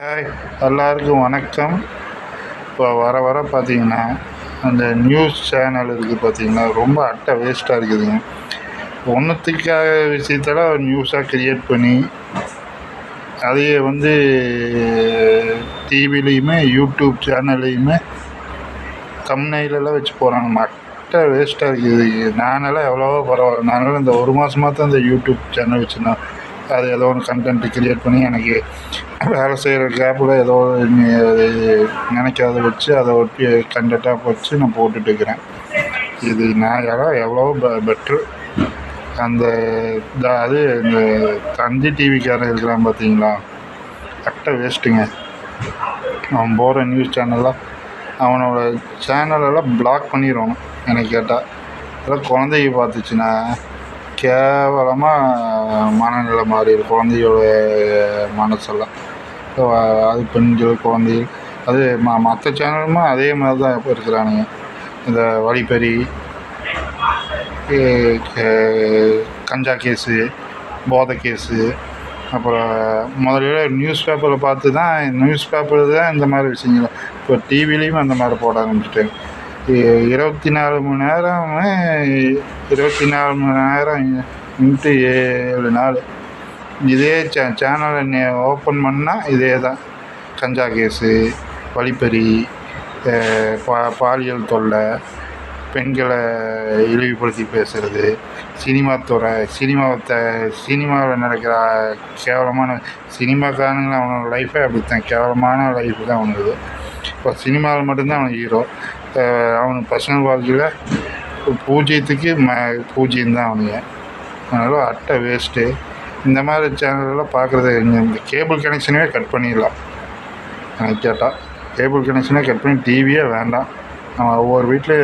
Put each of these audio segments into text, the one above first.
Hi எல்லாருக்கும் வணக்கம். இப்போ வர வர பார்த்தீங்கன்னா அந்த நியூஸ் சேனல் இருக்குது பார்த்தீங்கன்னா ரொம்ப அட்டை வேஸ்ட்டாக இருக்குதுங்க ஒன்றுத்துக்காக விஷயத்தில் நியூஸாக க்ரியேட் பண்ணி அதையே வந்து டிவிலையுமே யூடியூப் சேனல்லையுமே கம்னைலெலாம் வச்சு போகிறாங்க அட்டை வேஸ்ட்டாக இருக்குது. நானெல்லாம் எவ்வளவோ பரவாயில்ல. நானெல்லாம் இந்த ஒரு மாதமாக தான் இந்த யூடியூப் சேனல் வச்சுருந்தேன். அது ஏதோ ஒன்று கண்டென்ட் கிரியேட் பண்ணி எனக்கு வேலை செய்கிற கேப்பில் ஏதோ நினைக்காத வச்சு அதை ஒட்டி கண்டென்ட்டாக வச்சு நான் போட்டுட்டு இருக்கிறேன். இது நான் யாரோ எவ்வளோ பெ பெட்ரு அந்த அது இந்த தந்தி டிவிக்காரன் இருக்கிறான் பார்த்தீங்களா? அட்டை வேஸ்ட்டுங்க. அவன் போகிற நியூஸ் சேனல்லாம் அவனோட சேனலெல்லாம் பிளாக் பண்ணிடுவான் எனக்கு கேட்டால் அதெல்லாம் குழந்தைங்க பார்த்துச்சுன்னா. கேவலமாக மனநிலை மாறி குழந்தையோட மனசெல்லாம். அது பெண்கள் குழந்தைகள் அது ம மற்ற சேனலுமே அதே மாதிரி தான் இப்போ இருக்கிறானுங்க. இந்த வழிப்பறி கஞ்சா கேஸு போதை கேஸு அப்புறம் முதல்ல நியூஸ் பேப்பரில் பார்த்து தான் நியூஸ் பேப்பர் தான் இந்த மாதிரி விஷயங்கள். இப்போ டிவிலையும் அந்த மாதிரி போட ஆரம்பிச்சிட்டாங்க. இருபத்தி நாலு மணி நேரம் இருபத்தி நாலு மணி நேரம் இன்ட்டு ஏழு நாள். இதே சே சேனலை நே ஓப்பன் பண்ணால் இதே தான் கஞ்சா கேஸு வழிப்பறி பா பாலியல் தொல்லை பெண்களை இழிவுபடுத்தி பேசுகிறது சினிமா துறை சினிமாவத்தை சினிமாவில் நடக்கிற கேவலமான சினிமாக்காரனுங்க அவனோட லைஃபே அப்படித்தான். கேவலமான லைஃப் தான் அவனுக்கு இப்போ சினிமாவில் மட்டும்தான் அவன் ஹீரோ அவனுக்கு பர்சனல் வாழ்க்கையில் பூஜ்ஜியத்துக்கு ம பூஜ்ஜியம் தான் அவனுங்க. அதனால் அட்டை வேஸ்ட்டு இந்த மாதிரி சேனலெல்லாம் பார்க்குறது இந்த கேபிள் கனெக்ஷனே கட் பண்ணிடலாம். எனக்கு கேட்டால் கேபிள் கனெக்ஷனே கட் பண்ணி டிவியே வேண்டாம். நம்ம ஒவ்வொரு வீட்டில்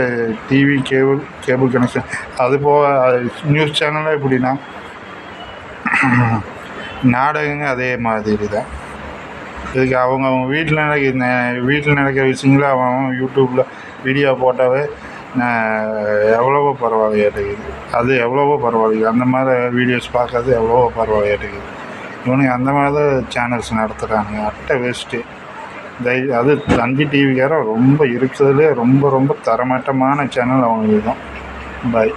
டிவி கேபிள் கேபிள் கனெக்ஷன் அது போக நியூஸ் சேனல்லாம் எப்படின்னா நாடகங்க அதே மாதிரி தான் இதுக்கு அவங்க அவங்க வீட்டில் நடக்கிற வீட்டில் நடக்கிற விஷயங்கள அவன் அவன் யூடியூப்பில் வீடியோ போட்டாவே எவ்வளவோ பரவாயில்லையாட்டுக்குது அது எவ்வளவோ பரவாயில்ல அந்த மாதிரி வீடியோஸ் பார்க்கறது எவ்வளவோ பரவாயில்லையாட்டுக்குது இவனுங்க அந்த மாதிரி தான் சேனல்ஸ் நடத்துகிறாங்க அட்டை வேஸ்ட்டு தை அது தந்தி டிவிக்காரன் ரொம்ப இருக்கிறதுலே ரொம்ப ரொம்ப தரமட்டமான சேனல் அவங்களுக்கு தான். பாய்